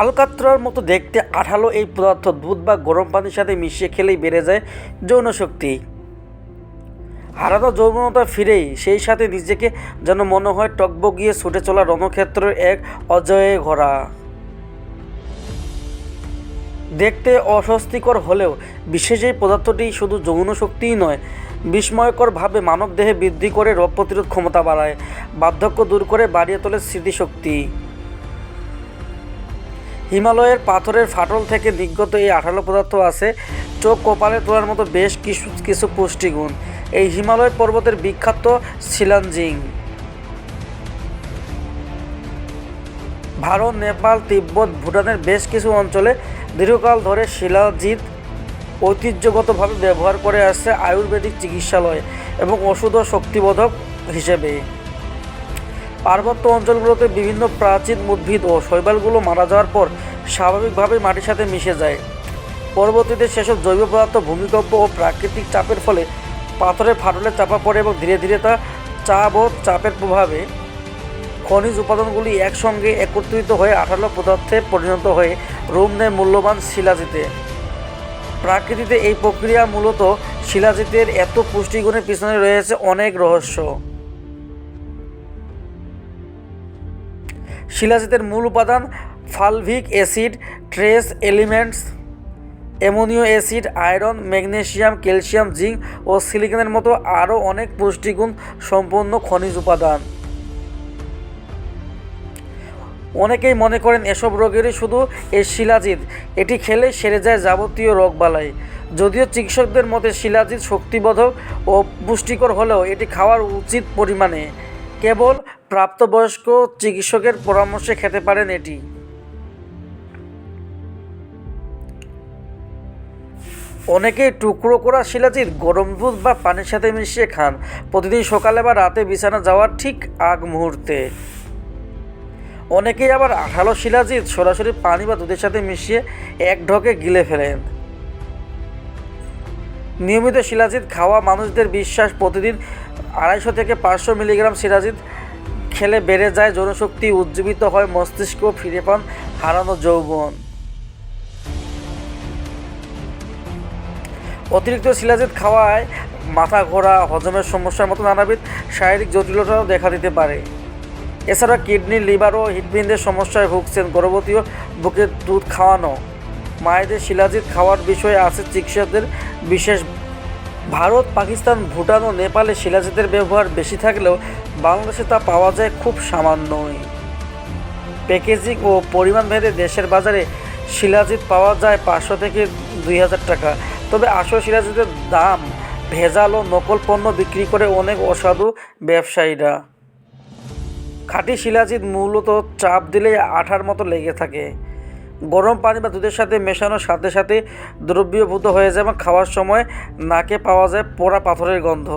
আলকাত্রার মতো দেখতে আঠালো এই পদার্থ, দুধ বা গরম পানির সাথে মিশিয়ে খেলেই বেড়ে যায় যৌন শক্তি। হারানো যৌবনতা ফিরেই সেই সাথে নিজেকে যেন মনে হয় টকবগিয়ে ছুটে চলা রণক্ষেত্রের এক অজয়ে ঘোরা দেখতে অস্বস্তিকর হলেও বিশেষ এই পদার্থটি শুধু যৌন শক্তিই নয়, বিস্ময়করভাবে মানব দেহে বৃদ্ধি করে রোগ প্রতিরোধ ক্ষমতা বাড়ায়, বার্ধক্য দূর করে বাড়িয়ে তোলে স্মৃতিশক্তি। হিমালয়ের পাথরের ফাটল থেকে নির্গত এই আঠালো পদার্থ আছে। চোখ কপালে তোলার মতো বেশ কিছু কিছু পুষ্টিগুণ। এই হিমালয় পর্বতের বিখ্যাত শিলাঞ্জিং ভারত, নেপাল, তিব্বত, ভুটানের বেশ কিছু অঞ্চলে দীর্ঘকাল ধরে শিলাজিৎ ঐতিহ্যগতভাবে ব্যবহার করে আসছে আয়ুর্বেদিক চিকিৎসালয় এবং ওষুধ ও শক্তিবোধক হিসেবে। পার্বত্য অঞ্চলগুলোতে বিভিন্ন প্রাচীন উদ্ভিদ ও শৈবালগুলো মারা যাওয়ার পর স্বাভাবিকভাবেই মাটির সাথে মিশে যায়। পরবর্তীতে সেসব জৈব পদার্থ, ভূমিকম্প ও প্রাকৃতিক চাপের ফলে পাথরের ফাটলে চাপা পড়ে এবং ধীরে ধীরে তা চাপ ও চাপের প্রভাবে খনিজ উপাদানগুলি একসঙ্গে একত্রিত হয়ে আঠালো পদার্থে পরিণত হয়ে রূপ নেয় মূল্যবান শিলাজিতে প্রাকৃতিতে এই প্রক্রিয়া মূলত শিলাজিতের এত পুষ্টিগুণের পিছনে রয়েছে অনেক রহস্য। শিলাজিতের মূল উপাদান fulvic acid, trace elements amino acid, iron magnesium calcium, zinc ও সিলিকনের মতো আরও অনেক পুষ্টিগুণ সম্পন্ন খনিজ উপাদান। অনেকেই মনে করেন এসব রোগেরই শুধু এই শিলাজিৎ, এটি খেলে সেরে যায় যাবতীয় রোগবালাই। যদিও চিকিৎসকদের মতে শিলাজিৎ শক্তিবোধক ও পুষ্টিকর হলেও এটি খাওয়ার উচিত পরিমাণে। কেবল প্রাপ্তবয়স্ক চিকিৎসকের পরামর্শে খেতে পারেন এটি। অনেকেই টুকরো করা শিলাজিৎ গরম দুধ বা পানির সাথে মিশিয়ে খান। প্রতিদিন সকালে বা রাতে বিছানা যাওয়ার ঠিক আগ মুহূর্তে। অনেকেই আবার আঠালো শিলাজিৎ সরাসরি পানি বা দুধের সাথে মিশিয়ে এক ঢোকে গিলে ফেলেন। নিয়মিত শিলাজিৎ খাওয়া মানুষদের বিশ্বাস প্রতিদিন আড়াইশো থেকে পাঁচশো মিলিগ্রাম শিলাজিৎ খেলে বেড়ে যায়, জনশক্তি উজ্জীবিত হয়, মস্তিষ্ক ফিরে পান হারানো যৌবন। অতিরিক্ত শিলাজিৎ খাওয়ায় মাথা ঘোরা, হজমের সমস্যার মতো নানাবিধ শারীরিক জটিলতাও দেখা দিতে পারে। এছাড়া কিডনি, লিভার ও হৃদপিণ্ডের সমস্যায় ভুগছেন গর্ভবতী বুকের দুধ খাওয়ানো। মায়েদের শিলাজিৎ খাওয়ার বিষয়ে আছে চিকিৎসকদের বিশেষ ভারত, পাকিস্তান, ভুটান ও নেপালে শিলাজিতের ব্যবহার বেশি থাকলেও বাংলাদেশে তা পাওয়া যায় খুব সামান্যই। প্যাকেজিং ও পরিমাণ ভেদে দেশের বাজারে শিলাজিৎ পাওয়া যায় পাঁচশো থেকে দুই হাজার টাকা। তবে আসল শিলাজিতের দাম ভেজাল ও নকল পণ্য বিক্রি করে অনেক অসাধু ব্যবসায়ীরা। খাঁটি শিলাজিৎ মূলত চাপ দিলে আঠার মতো লেগে থাকে। গরম পানি বা দুধের সাথে মেশানোর সাথে সাথে দ্রব্যীভূত হয়ে যায় এবং খাওয়ার সময় নাকে পাওয়া যায় পোড়া পাথরের গন্ধ।